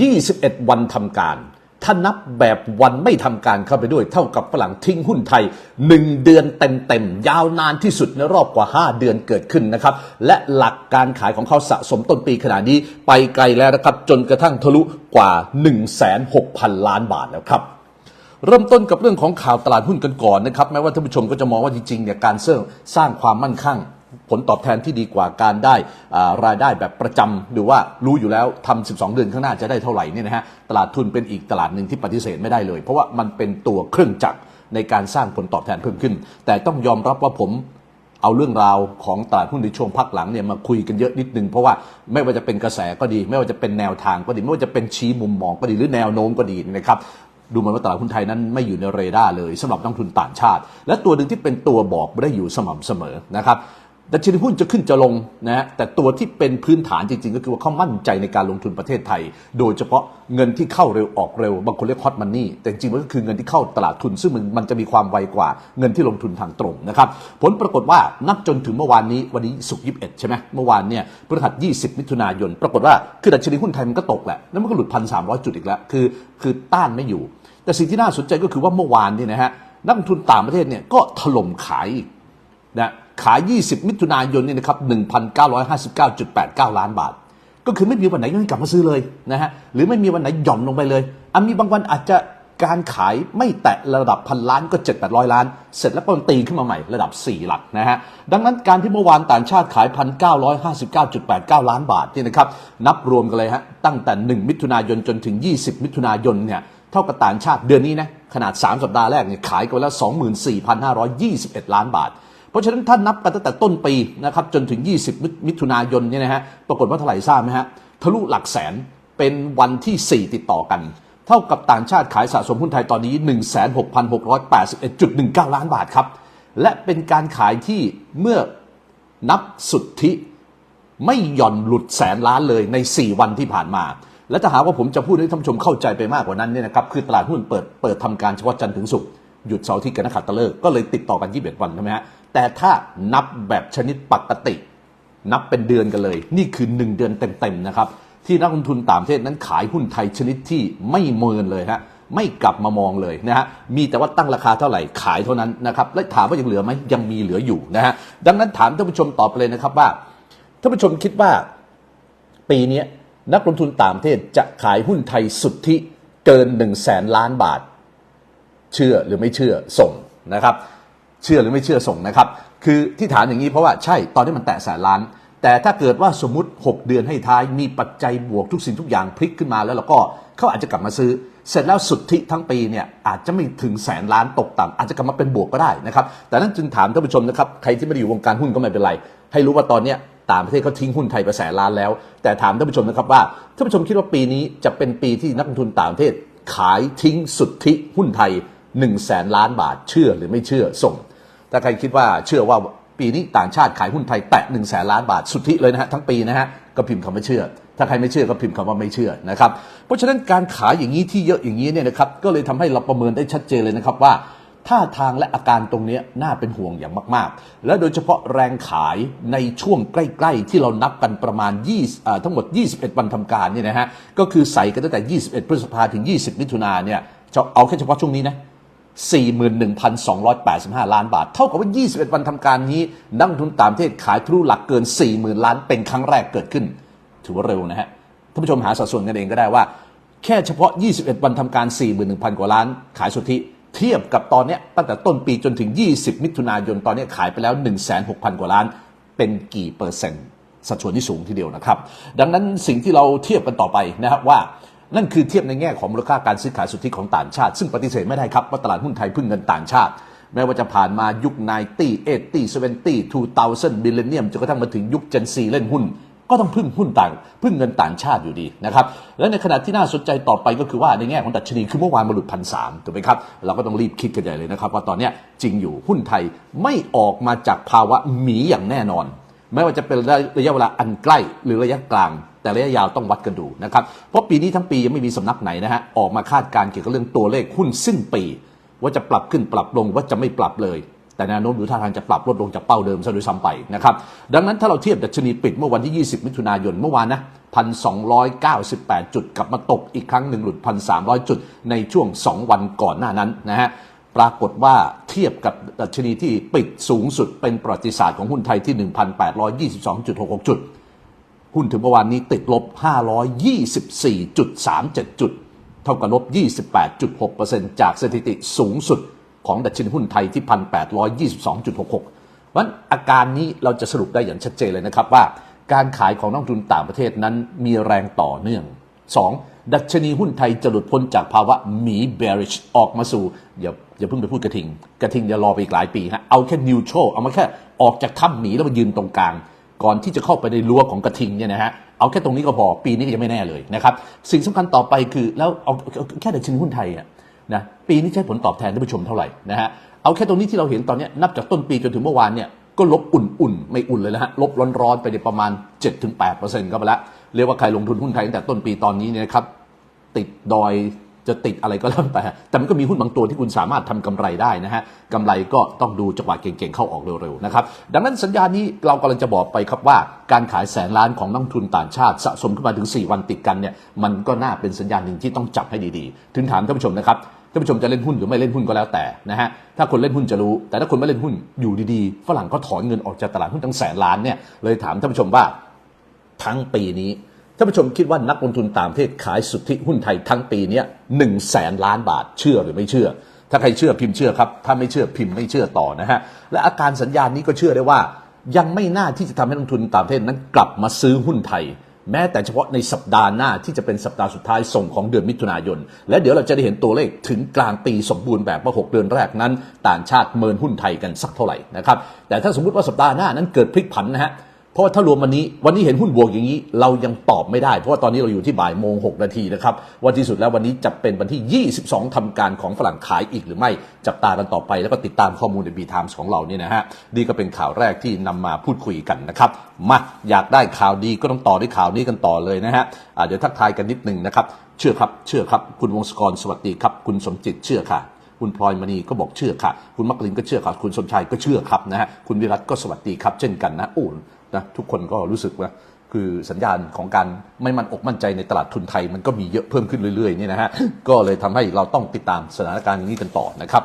21 วันทำการ ถ้านับแบบวันไม่ทำการเข้าไปด้วย เท่ากับฝรั่งทิ้งหุ้นไทย 1 เดือนเต็มๆ ยาวนานที่สุดในรอบกว่า 5 เดือนเกิดขึ้นนะครับ และหลักการขายของเขาสะสมต้นปีขนาดนี้ ไปไกลแล้วนะครับ จนกระทั่งทะลุกว่า 16,000ล้านบาทแล้วครับเริ่มต้นกับเรื่องของข่าวตลาดหุ้นกันก่อนนะครับแม้ว่าท่านผู้ชมก็จะมองว่าจริงๆเนี่ยการเสริมสร้างความมั่นคง ผลตอบแทนที่ดีกว่าการได้รายได้แบบประจำหรือว่ารู้อยู่แล้วทำ12 เดือนข้างหน้าจะได้เท่าไหร่เนี่ยนะฮะตลาดทุนเป็นอีกตลาดหนึ่งที่ปฏิเสธไม่ได้เลย เพราะว่ามันเป็นตัวเครื่องจักรในการสร้างผลตอบแทนเพิ่มขึ้น แต่ต้องยอมรับว่าผมเอาเรื่องราวของตลาดหุ้นในช่วงพักหลังเนี่ยมาคุยกันเยอะนิดนึงเพราะว่าไม่ว่าจะเป็นกระแสก็ดี ไม่ว่าจะเป็นแนวทางก็ดี ไม่ว่าจะเป็นชี้มุมมองก็ดีหรือแนวโน้มก็ดีนะครับดูเหมือนว่าตลาดหุ้นไทยนั้นไม่อยู่ในเรดาร์เลยสำหรับนักทุนต่างชาติ และตัวหนึ่งที่เป็นตัวบอกไม่ได้อยู่สม่ำเสมอนะครับ ดัชนีหุ้นจะขึ้นจะลงนะฮะแต่ตัวที่เป็นพื้นฐานจริง ๆ ก็คือว่าเขามั่นใจในการลงทุนประเทศไทย โดยเฉพาะเงินที่เข้าเร็วออกเร็ว บางคนเรียกฮอตมันนี่ แต่จริงๆมันก็คือเงินที่เข้าตลาดทุน ซึ่งมันมันจะมีความไวกว่าเงินที่ลงทุนทางตรงนะครับ ผลปรากฏว่านับจนถึงเมื่อวานนี้วันนี้สุกร์ยี่สิบเอ็ดใช่ไหมเมื่อวานเนี่ยพฤหัส20มิถุนายน ปรากฏว่าคือดัชนีหุ้นไทยมันก็ตกแหละแล้วมันก็หลุดพันสามจุดอีกแล้วคือคือต้านไม่อยู่ แต่สิ่งที่น่าสนใจก็คือว่าเมื่อวานนี่นะฮะนักลงทุนต่างประเทศเนี่ยก็ถล่มขายนะ ขาย 20 มิถุนายนนี่นะครับ 1,959.89 ล้านบาท ก็คือไม่มีวันไหนยังกลับมาซื้อเลยนะฮะ หรือไม่มีวันไหนหย่อนลงไปเลยอันมีบางวันอาจจะการขายไม่แตะระดับพันล้านก็ 7 8 0 0 ล้าน เสร็จแล้วก็ตีขึ้นมาใหม่ระดับ 4 หลักนะฮะ ดังนั้นการที่เมื่อวานต่างชาติขาย 1,959.89 ล้านบาทนี่นะครับ นับรวมกันเลยฮะ ตั้งแต่ 1 มิถุนายนจนถึง 20 มิถุนายนเนี่ยเท่ากับต่างชาติเดือนนี้นะขนาด 3 สัปดาห์แรกเนี่ยขายกันแล้ว 24,521 ล้านบาท เพราะฉะนั้นถ้านับกันตั้งแต่ต้นปีนะครับจนถึง 20มิมิถุนายนเนี่ยนะฮะปรากฏว่าเท่าไหร่ทราบไหมฮะทะลุหลักแสนเป็นวันที่ 4 ติดต่อกัน เท่ากับต่างชาติขายสะสมหุ้นไทยตอนนี้ 16,681.19 ล้านบาทครับ และเป็นการขายที่เมื่อนับสุทธิไม่หย่อนหลุดแสนล้านเลยใน 4 วันที่ผ่านมา และถ้าหากว่าผมจะพูดให้ท่านผู้ชมเข้าใจไปมากกว่านั้นเนี่ยนะครับคือตลาดหุ้นเปิดเปิดทำการเฉพาะจันทร์ถึงศุกร์หยุดเสาร์ที่กันนักขัตฤกษ์ก็เลยติดต่อกัน 21 วันใช่ไหมฮะ แต่ถ้านับแบบชนิดปกติ นับเป็นเดือนกันเลย นี่คือ 1 เดือนเต็มๆนะครับที่นักลงทุนต่างประเทศนั้นขายหุ้นไทยชนิดที่ไม่เมินเลยฮะไม่กลับมามองเลยนะฮะมีแต่ว่าตั้งราคาเท่าไหร่ขายเท่านั้นนะครับและถามว่ายังเหลือไหมยังมีเหลืออยู่นะฮะดังนั้นถามท่านผู้ชมตอบไปเลยนะครับว่าท่านผู้ชมคิดว่า ปีนี้นักลงทุนต่างประเทศจะขายหุ้นไทยสุทธิเกิน1นึ่งแสนล้านบาท เชื่อหรือไม่เชื่อส่งนะครับ เชื่อหรือไม่เชื่อส่งนะครับ คือที่ถามอย่างนี้เพราะว่าใช่ตอนนี้มันแตะแสนล้าน แต่ถ้าเกิดว่าสมมติ 6 เดือนให้ท้ายมีปัจจัยบวกทุกสิ่งทุกอย่างพลิกขึ้นมาแล้วเราก็เขาอาจจะกลับมาซื้อ เสร็จแล้วสุทธิทั้งปีเนี่ยอาจจะไม่ถึงแสนล้านตกต่ำอาจจะกลับมาเป็นบวกก็ได้นะครับแต่นั้นจึงถามท่านผู้ชมนะครับใครที่ไม่ได้อยู่วงการหุ้นก็ไม่เป็นไร ให้รู้ว่าตอนเนี้ยต่างประเทศเขาทิ้งหุ้นไทยไปแสนล้านแล้ว แต่ถามท่านผู้ชมนะครับว่าท่านผู้ชมคิดว่าปีนี้จะเป็นปีที่นักลงทุนต่างประเทศ ขายทิ้งสุทธิหุ้นไทย1นึ่งแสนล้านบาทเชื่อหรือไม่เชื่อส่ง ถ้าใครคิดว่าเชื่อว่าปีนี้ต่างชาติขายหุ้นไทยแตะ1นึ่งแสนล้านบาทสุทธิเลยนะฮะทั้งปีนะฮะก็พิมพ์คำว่าเชื่อ ถ้าใครไม่เชื่อก็พิมพ์คำว่าไม่เชื่อนะครับเพราะฉะนั้นการขายอย่างนี้ที่เยอะอย่างนี้เนี่ยนะครับก็เลยทำให้เราประเมินได้ชัดเจนเลยนะครับว่าท่าทางและอาการตรงนี้น่าเป็นห่วงอย่างมาก ๆ และโดยเฉพาะแรงขายในช่วงใกล้ ๆ ที่เรานับกันประมาณ20ทั้งหมด 21 วันทำการเนี่ยนะฮะก็คือใส่กันตั้งแต่ 21 พฤษภาถึง 20 มิถุนาเนี่ยจะเอาแค่เฉพาะช่วงนี้นะ 41,285 ล้านบาท เท่ากับว่า 21 วันทำการนี้ นักลงทุนต่างประเทศขายทะลุหลักเกิน 40,000 ล้านเป็นครั้งแรกเกิดขึ้น ถือว่าเร็วนะฮะท่านผู้ชมหาสัดส่วนกันเองก็ได้ว่า แค่เฉพาะ 21 วันทำการ 41,000 กว่าล้าน ขายสุทธิ เทียบกับตอนนี้ตั้งแต่ต้นปีจนถึง 20 มิถุนายนตอนนี้ขายไปแล้ว 16,000กว่าล้าน เป็นกี่เปอร์เซ็นต์สัดส่วนที่สูงทีเดียวนะครับ ดังนั้นสิ่งที่เราเทียบกันต่อไปนะครับว่า นั่นคือเทียบในแง่ของมูลค่าการซื้อขายสุทธิของต่างชาติ ซึ่งปฏิเสธไม่ได้ครับว่าตลาดหุ้นไทยพึ่งเงินต่างชาติ แม้ว่าจะผ่านมายุค90 80 70 2000มิลเลนเนียมจนกระทั่งมาถึงยุค Gen Z เล่นหุ้น ก็ต้องพึ่งหุ้นต่าง พึ่งเงินต่างชาติอยู่ดีนะครับและในขณะที่น่าสนใจต่อไปก็คือว่าในแง่ของดัชนีคือเมื่อวานมาหลุดพันสามถูกไหมครับเราก็ต้องรีบคิดกันใหญ่เลยนะครับว่าตอนนี้จริงอยู่หุ้นไทยไม่ออกมาจากภาวะหมีอย่างแน่นอน ไม่ว่าจะเป็นระยะเวลาอันใกล้หรือระยะกลาง แต่ระยะยาวต้องวัดกันดูนะครับเพราะปีนี้ทั้งปียังไม่มีสำนักไหนนะฮะออกมาคาดการเกี่ยวกับเรื่องตัวเลขหุ้นสิ้นปี ว่าจะปรับขึ้นปรับลงว่าจะไม่ปรับเลยแต่แต่แนวโน้มดูท่าทางจะปรับลดลงจากเป้าเดิมซะด้วยซ้ำไปนะครับดังนั้นถ้าเราเทียบดัชนีปิดเมื่อวันที่ 20 มิถุนายนเมื่อวานนะ 1,298 จุดกลับมาตกอีกครั้งหนึ่งหลุด 1,300 จุดในช่วง 2 วันก่อนหน้านั้นนะฮะ ปรากฏว่าเทียบกับดัชนีที่ปิดสูงสุดเป็นประวัติศาสตร์ของหุ้นไทยที่ 1,822.66 จุด หุ้นถึงเมื่อวานนี้ติดลบ 524.37 จุด เท่ากับลบ 28.6%จากสถิติสูงสุดของดัชนีหุ้นไทยที่ 1,822.66เพราะนั้นอาการนี้เราจะสรุปได้อย่างชัดเจนเลยนะครับว่า การขายของนักลงทุนต่างประเทศนั้นมีแรงต่อเนื่อง 2. ดัชนีหุ้นไทยจะหลุดพ้นจากภาวะหมี bearish ออกมาสู่ อย่าอย่าเพิ่งไปพูดกระทิง กระทิงอย่ารอไปอีกหลายปีฮะเอาแค่ neutral เอามาแค่ออกจากถ้ำหมีแล้วมายืนตรงกลาง ก่อนที่จะเข้าไปในรั้วของกระทิงเนี่ยนะฮะเอาแค่ตรงนี้ก็พอปีนี้ก็ยังไม่แน่เลยนะครับสิ่งสำคัญต่อไปคือแล้วเอาแค่ดัชนีหุ้นไทยอะนะปีนี้ใช้ผลตอบแทนท่านผู้ชมเท่าไหร่นะฮะเอาแค่ตรงนี้ที่เราเห็นตอนนี้นับจากต้นปีจนถึงเมื่อวานเนี่ย ก็ลบอุ่นๆ ไม่อุ่นเลยนะฮะ ลบร้อนๆ ไปในประมาณ 7-8%ก็ไปแล้ว เรียกว่าใครลงทุนหุ้นไทยตั้งแต่ต้นปีตอนนี้เนี่ยครับ ติดดอยจะติดอะไรก็แล้วแต่ แต่มันก็มีหุ้นบางตัวที่คุณสามารถทำกำไรได้นะฮะกำไรก็ต้องดูจังหวะเก่งๆ เข้าออกเร็วๆ นะครับ ดังนั้นสัญญาณนี้เรากำลังจะบอกไปครับว่า การขายแสนล้านของนักทุนต่างชาติ สะสมขึ้นมาถึง 4 วันติดกันเนี่ย มันก็น่าเป็นสัญญาณหนึ่งที่ต้องจับให้ดีๆ ถึงถามท่านผู้ชมนะครับ ท่านผู้ชมจะเล่นหุ้นหรือไม่เล่นหุ้นก็แล้วแต่นะฮะถ้าคนเล่นหุ้นจะรู้ แต่ถ้าคนไม่เล่นหุ้นอยู่ดีๆ ฝรั่งก็ถอนเงินออกจากตลาดหุ้นทั้งแสนล้านเนี่ยเลยถามท่านผู้ชมว่าทั้งปีนี้ท่านผู้ชมคิดว่านักลงทุนต่างประเทศขายสุทธิหุ้นไทยทั้งปีเนี้หนึ่งแสนล้านบาทเชื่อหรือไม่เชื่อ ถ้าใครเชื่อพิมพ์เชื่อครับถ้าไม่เชื่อพิมพ์ไม่เชื่อต่อนะฮะและอาการสัญญาณนี้ก็เชื่อได้ว่า ยังไม่น่าที่จะทำให้นักลงทุนต่างประเทศนั้นกลับมาซื้อหุ้นไทย แม้แต่เฉพาะในสัปดาห์หน้าที่จะเป็นสัปดาห์สุดท้ายส่งของเดือนมิถุนายน และเดี๋ยวเราจะได้เห็นตัวเลขถึงกลางปีสมบูรณ์แบบว่า6เดือนแรกนั้น ต่างชาติเมินหุ้นไทยกันสักเท่าไหร่นะครับแต่ถ้าสมมติว่าสัปดาห์หน้านั้นเกิดพลิกผันนะฮะ เพราะว่าถ้ารวมวันนี้วันนี้เห็นหุ้นบวกอย่างนี้ เรายังตอบไม่ได้ เพราะว่าตอนนี้เราอยู่ที่บ่ายโมงหนาทีนะครับวันที่สุดแล้ววันนี้จะเป็นวันที่ 22ทำการของฝรั่งขายอีกหรือไม่จับตากันต่อไป แล้วก็ติดตามข้อมูลใน B Times ของเราเนี่ยนะฮะนี่ก็เป็นข่าวแรกที่นำมาพูดคุยกันนะครับมาอยากได้ข่าวดีก็ต้องต่อด้วยข่าวนี้กันต่อเลยนะฮะเดี๋ยวทักทายกันนิดนึงนะครับเชื่อครับเชื่อครับคุณวงศกรสวัสดีครับคุณสมจิตเชื่อค่ะคุณพลอยมณีก็บอกเชื่อค่ะ คุณมักลินก็เชื่อครับคุณสมชายก็เชื่อครับนะฮะ คุณวิรัตก็สวัสดีครับเช่นกันนะโอ้ นะทุกคนก็รู้สึกว่าคือสัญญาณของการไม่มั่นอกมั่นใจในตลาดทุนไทย มันก็มีเยอะเพิ่มขึ้นเรื่อยๆนี่นะฮะก็เลยทำให้เราต้องติดตามสถานการณ์นี้กันต่อนะครับ